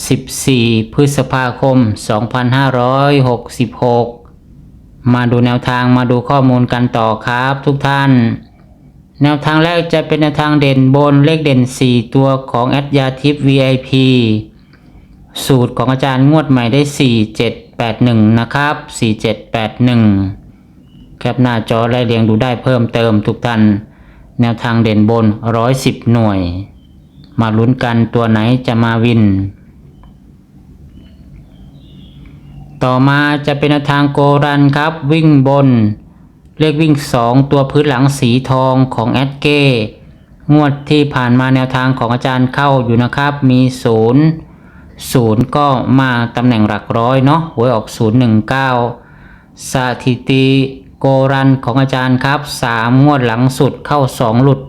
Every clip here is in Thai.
14 พฤษภาคม 2566 มาดูแนวทางมาดูข้อมูลกันต่อครับทุกท่าน แนวทางแรกจะเป็นแนวทางเด่นบนเลขเด่น 4 ตัวของแอดยาทิป VIP สูตรของอาจารย์งวดใหม่ได้ 4781 นะครับ 4781 แคปหน้าจอไล่เรียงดูได้เพิ่มเติมทุกท่าน แนวทางเด่นบน 110 หน่วย มาลุ้นกันตัวไหนจะมาวิน ต่อมาจะเป็นทางโกรันครับ วิ่งบน เลขวิ่ง 2 ตัวพื้นหลังสีทองของแอดเก้ งวดที่ผ่านมาแนวทางของอาจารย์เข้าอยู่นะครับ มี 0 0 ก็มาตำแหน่งหลักร้อยเนาะหวยออก 019 สถิติโกรันของอาจารย์ครับ 3 งวดหลังสุดเข้า 2 หลุด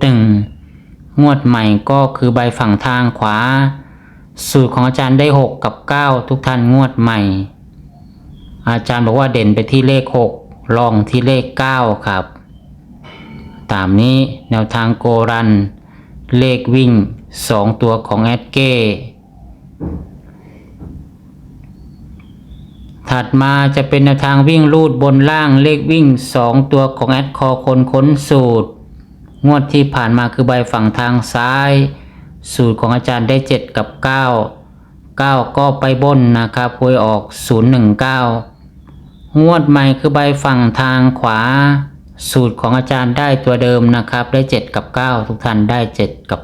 1 งวดใหม่ก็คือใบฝั่งทางขวา สูตรของอาจารย์ได้ 6 กับ 9 ทุกท่านงวดใหม่ อาจารย์บอกว่าเด่นไปที่เลข6ลองที่เลข 9 ครับ ตามนี้แนวทางโกรัน เลขวิ่ง 2 ตัวของแอดเก้ ถัดมาจะเป็นแนวทางวิ่งลูดบนล่างเลขวิ่ง 2 ตัวของแอดคอคนค้นสูตร งวดที่ผ่านมาคือใบฝั่งทางซ้าย สูตรของอาจารย์ได้ 7 กับ 9 9 ก็ไปบนนะครับหวยออก 019 งวดใหม่คือใบฝั่งทางขวา สูตรของอาจารย์ได้ตัวเดิมนะครับ ได้ 7 กับ 9 ทุกท่านได้ 7 กับ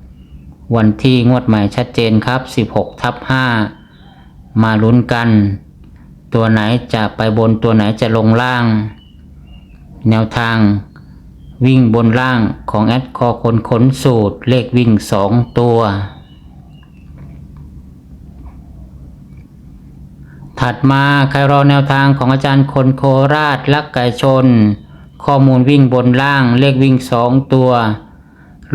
9 วันที่งวดใหม่ชัดเจนครับ 16ทับ5มาลุ้นกัน ตัวไหนจะไปบนตัวไหนจะลงล่าง แนวทางวิ่งบนล่างของแอดคอคนขนสูตรเลขวิ่ง 2 ตัว ถัดมาใครรอแนวทางของอาจารย์คนโคราชลักไก่ชน ข้อมูลวิ่งบนล่างเลขวิ่ง2ตัว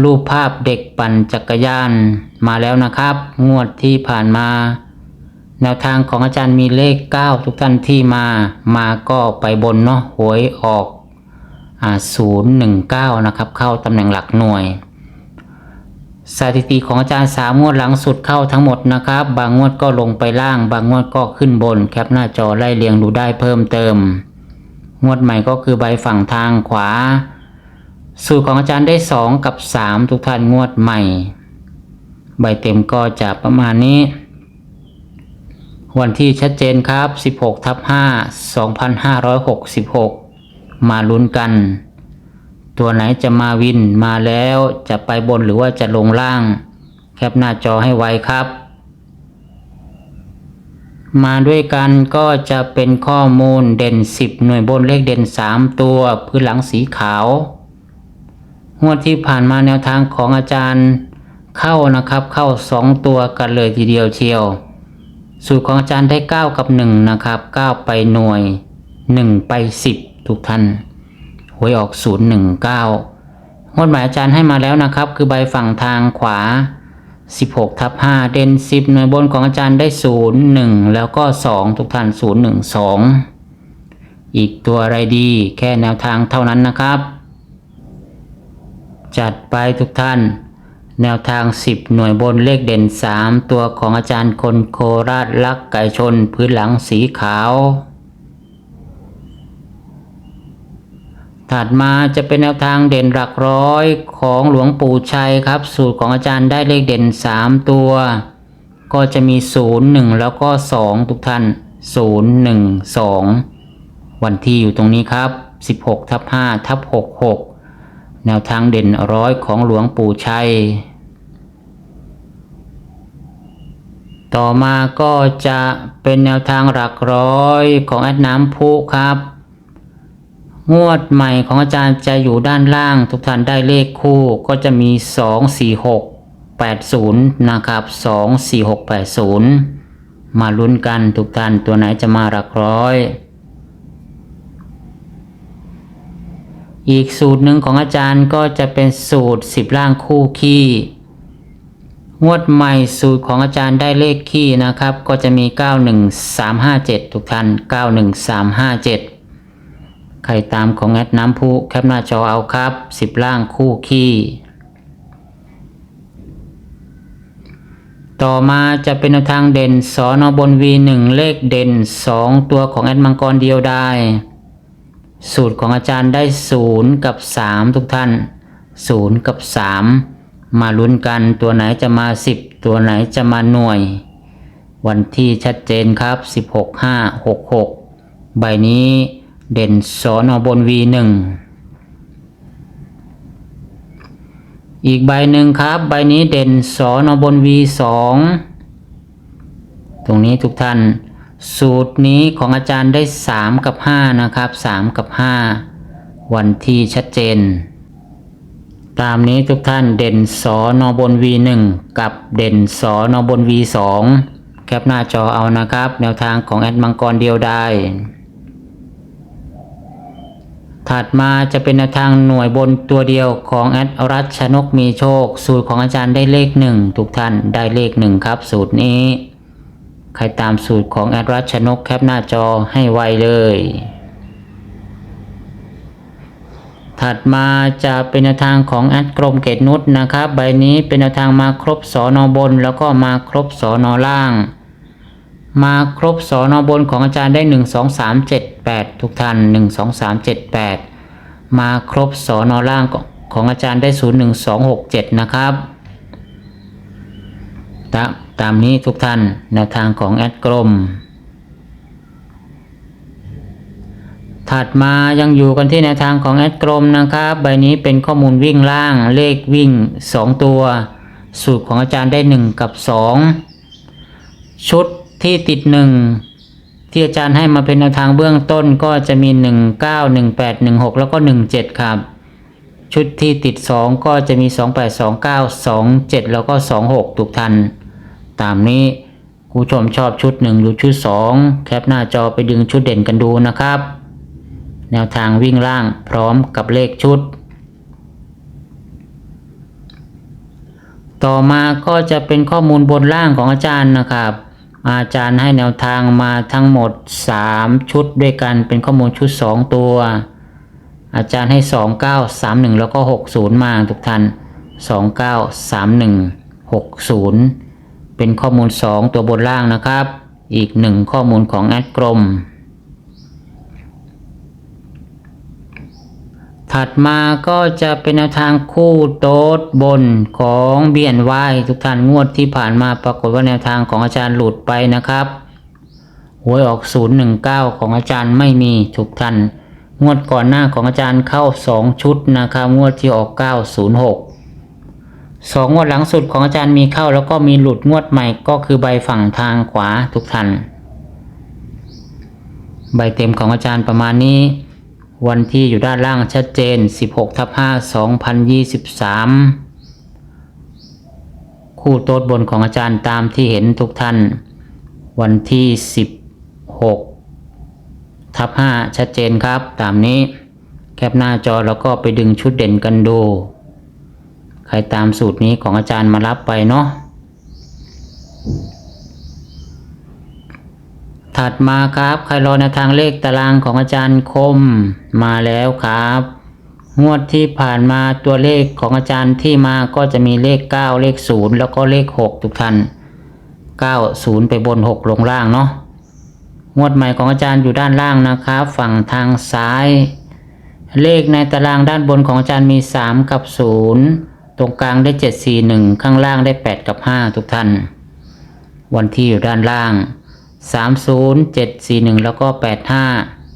รูปภาพเด็กปั่นจักรยาน มาแล้วนะครับ งวดที่ผ่านมา แนวทางของอาจารย์มีเลข 9 ทุกท่านที่มา มาก็ไปบนเนาะหวยออกอ่า019 นะครับ เข้าตำแหน่งหลักหน่วย สถิติของอาจารย์สามงวดหลังสุดเข้าทั้งหมดนะครับ บางงวดก็ลงไปล่าง บางงวดก็ขึ้นบน แคปหน้าจอไล่เรียงดูได้เพิ่มเติม งวดใหม่ก็คือใบฝั่งทางขวา สูตรของอาจารย์ได้ 2 กับ 3 ทุกท่านงวดใหม่ ใบเต็มก็จะประมาณนี้ วันที่ชัดเจนครับ 16ทับ5 2566 มาลุ้นกัน ตัวไหนจะมาวินมาแล้วจะไปบนหรือว่าจะลงล่าง แคปหน้าจอให้ไวครับ มาด้วยกันก็จะเป็นข้อมูลเด่น 10 หน่วยบนเลขเด่น 3 ตัวพื้นหลังสีขาวงวดที่ผ่านมาแนวทางของอาจารย์เข้านะครับเข้า 2 ตัวกันเลยทีเดียวเชียว สูตรของอาจารย์ได้ 9 กับ 1 นะครับ 9 ไปหน่วย 1 ไป 10 ทุกท่าน วยออก 019งวดหมายอาจารย์ให้มาแล้วนะครับ คือใบฝั่งทางขวา 16ทับ5เด่น10 หน่วยบนของอาจารย์ได้ 0 1 แล้วก็ 2 ทุกท่าน 0 1 2 อีกตัวอะไรดีแค่แนวทางเท่านั้นนะครับ จัดไปทุกท่าน แนวทาง 10 หน่วยบนเลขเด่น 3 ตัวของอาจารย์คนโคราชลักไก่ชน พื้นหลังสีขาว ถัดมาจะเป็นแนวทางเด่นหลักร้อยของหลวงปู่ชัยครับ สูตรของอาจารย์ได้เลขเด่น 3 ตัว ก็จะมี 0 1 แล้วก็ 2 ทุกท่าน 0 1 2 วันที่อยู่ตรงนี้ครับ 16ทับ5ทับ66 แนวทางเด่นร้อยของหลวงปู่ชัย ต่อมาก็จะเป็นแนวทางหลักร้อยของแอดน้ำพุครับ งวดใหม่ของอาจารย์จะอยู่ด้านล่าง ทุกท่านได้เลขคู่ก็จะมี 2 4 6 8 0 นะครับ 2 4 6 8 0 มาลุ้นกันทุกท่านตัวไหนจะมาหลักร้อย อีกสูตรหนึ่งของอาจารย์ก็จะเป็นสูตรสิบล่างคู่ขี้งวดใหม่สูตรของอาจารย์ได้เลขขี้นะครับ ก็จะมี 91357 ทุกท่าน 91357 ใครตามของแอดน้ำพุแคปหน้าจอเอาครับ10ล่างคู่ขี้ ต่อมาจะเป็นทางเด่นสอนอบน V1 เลขเด่น 2 ตัวของแอดมังกรเดียวได้ สูตรของอาจารย์ได้ 0 กับ 3 ทุกท่าน 0 กับ 3 มาลุ้นกันตัวไหนจะมา 10 ตัวไหนจะมาหน่วย วันที่ชัดเจนครับ 16 5 66 ใบนี้ เด่นสอนอบน V1 อีกใบหนึ่งครับ ใบนี้เด่นสอนอบน V2 ตรงนี้ทุกท่าน สูตรนี้ของอาจารย์ได้ 3 กับ 5 นะครับ 3 กับ 5 วันที่ชัดเจน ตามนี้ทุกท่านเด่นสอนอบน V1 กับเด่นสอนอบน V2 แคปหน้าจอเอานะครับ แนวทางของแอดมังกรเดียวได้ ถัดมาจะเป็นแนวทางหน่วยบนตัวเดียวของแอดรัชนกมีโชค สูตรของอาจารย์ได้เลขหนึ่งทุกท่านได้เลขหนึ่งครับ สูตรนี้ ใครตามสูตรของแอดรัชนกแคปหน้าจอให้ไวเลย ถัดมาจะเป็นแนวทางของแอดกรมเกตนุชนะครับ ใบนี้เป็นแนวทางมาครบสอนอบน แล้วก็มาครบสอนอล่าง มาครบสอนอบนของอาจารย์ได้ 1 2 3 7 8 ทุกท่าน 1 2 3 7 8 มาครบสอนอล่างของอาจารย์ได้ 0 1 2 6 7 นะครับตามตามนี้ทุกท่านแนวทางของแอดกรมถัดมายังอยู่กันที่แนวทางของแอดกรมนะครับ ใบนี้เป็นข้อมูลวิ่งล่างเลขวิ่ง 2 ตัว สูตรของอาจารย์ได้ 1 กับ 2 ชุด ที่ติด1ที่อาจารย์ให้มาเป็นแนวทางเบื้องต้นก็จะมี 1 9 1 8 1 6 แล้วก็ 1 7 ครับ ชุดที่ติด 2 ก็จะมี 2 8 2 9 2 7 แล้วก็ 2 6 ทุกท่านตามนี้ผู้ชมชอบชุด 1 หรือชุด 2 แคปหน้าจอไปดึงชุดเด่นกันดูนะครับ แนวทางวิ่งล่างพร้อมกับเลขชุด ต่อมาก็จะเป็นข้อมูลบนล่างของอาจารย์นะครับ อาจารย์ให้แนวทางมาทั้งหมด 3 ชุดด้วยกันเป็นข้อมูลชุด 2 ตัว อาจารย์ให้ 2 9 3 1 แล้วก็ 60 มาทุกท่าน 2 9 3 1 60 เป็นข้อมูล 2 ตัวบนล่างนะครับ อีก 1 ข้อมูลของแอดกรม ถัดมาก็จะเป็นแนวทางคู่โต๊ดบนของเบียนวายทุกท่านงวดที่ผ่านมาปรากฏว่าแนวทางของอาจารย์หลุดไปนะครับหวยออก 019 ของอาจารย์ไม่มีทุกท่านงวดก่อนหน้าของอาจารย์เข้า 2 ชุดนะครับงวดที่ออก 906สองงวดหลังสุดของอาจารย์มีเข้าแล้วก็มีหลุดงวดใหม่ก็คือใบฝั่งทางขวาทุกท่าน ใบเต็มของอาจารย์ประมาณนี้ วันที่อยู่ด้านล่างชัดเจน 16ทับ5 2023 คู่โต๊ดบนของอาจารย์ตามที่เห็นทุกท่าน วันที่ 16ทับ5ชัดเจนครับ ตามนี้แคปหน้าจอแล้วก็ไปดึงชุดเด่นกันดู ใครตามสูตรนี้ของอาจารย์มารับไปเนาะ ถัดมาครับ ใครรอในวทางเลขตารางของอาจารย์คมมาแล้วครับ งวดที่ผ่านมาตัวเลขของอาจารย์ที่มาก็จะมีเลข 9 เลข 0 แล้วก็เลข 6 ทุกท่าน9 0 ไปบน 6 ลงล่างเนาะงวดใหม่ของอาจารย์อยู่ด้านล่างนะครับ ฝั่งทางซ้าย เลขในตารางด้านบนของอาจารย์มี 3 กับ 0 ตรงกลางได้ 7 4 1 ข้างล่างได้ 8 กับ 5 ทุกท่าน วันที่อยู่ด้านล่าง 30 741แล้วก็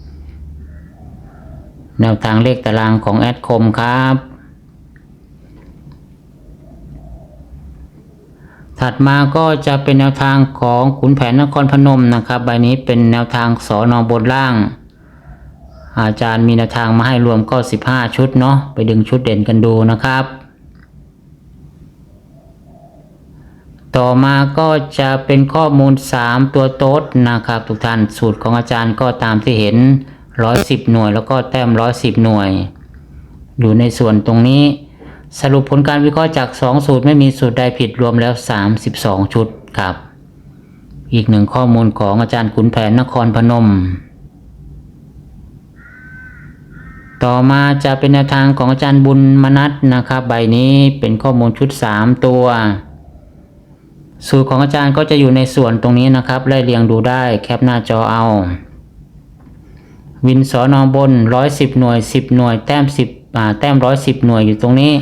85แนวทางเลขตารางของแอดคมครับ ถัดมาก็จะเป็นแนวทางของขุนแผนนครพนมนะครับ ใบนี้เป็นแนวทางสอนอบนล่าง อาจารย์มีแนวทางมาให้รวมก็ 15 ชุดเนาะไปดึงชุดเด่นกันดูนะครับ ต่อมาก็จะเป็นข้อมูล 3 ตัวโต๊ดนะครับ ทุกท่านสูตรของอาจารย์ก็ตามที่เห็น 110 หน่วย แล้วก็แต้ม 110 หน่วย อยู่ในส่วนตรงนี้ สรุปผลการวิเคราะห์จาก 2 สูตรไม่มีสูตรใดผิดรวมแล้ว 32 ชุดครับ อีกหนึ่งข้อมูลของอาจารย์ขุนแผนนครพนม ต่อมาจะเป็นแนวทางของอาจารย์บุญมนัทนะครับ ใบนี้เป็นข้อมูลชุด 3 ตัว สูตรของอาจารย์ก็จะอยู่ในส่วนตรงนี้นะครับไล่เรียงดูได้แคปหน้าจอเอา วินสอนอบน 110 หน่วย 10 หน่วย แต้ม 10อ่าแต้ม 110 หน่วยอยู่ตรงนี้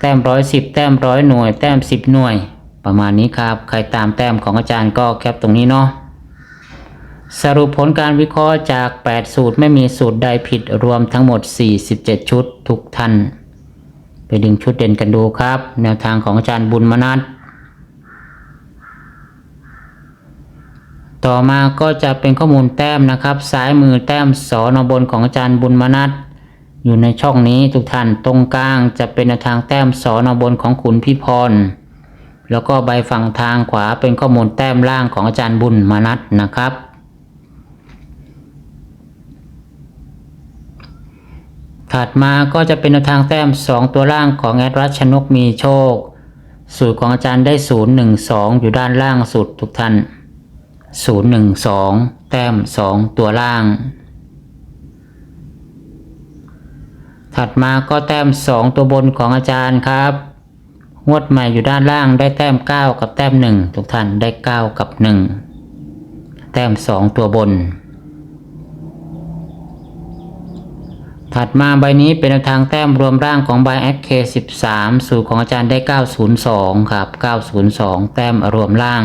แต้ม 110 แต้ม 100 หน่วย แต้ม 10 หน่วย ประมาณนี้ครับ ใครตามแต้มของอาจารย์ก็แคปตรงนี้เนาะสรุปผลการวิเคราะห์จาก 8 สูตรไม่มีสูตรใดผิดรวมทั้งหมด 47 ชุดทุกท่าน ไปดึงชุดเด่นกันดูครับ แนวทางของอาจารย์บุญมนัท ต่อมาก็จะเป็นข้อมูลแต้มนะครับ ซ้ายมือแต้มสอนบนของอาจารย์บุญมนัทอยู่ในช่องนี้ทุกท่านตรงกลางจะเป็นทางแต้มสอนบนของขุนพิพร แล้วก็ใบฝั่งทางขวาเป็นข้อมูลแต้มล่างของอาจารย์บุญมนัทนะครับ ถัดมาก็จะเป็นทางแต้ม 2 ตัวล่างของแอดรัชชนกมีโชค สูตรของอาจารย์ได้ 0 1 2 อยู่ด้านล่างสุดทุกท่าน 0 1 2 แต้ม 2 ตัวล่าง ถัดมาก็แต้ม 2 ตัวบนของอาจารย์ครับ งวดใหม่อยู่ด้านล่างได้แต้ม 9 กับแต้ม 1 ทุกท่านได้ 9 กับ 1 แต้ม 2 ตัวบน ถัดมาใบนี้เป็นทางแต้มรวมร่างของใบ SK13 สูตรของอาจารย์ได้ 902 ครับ 902 แต้มรวมร่าง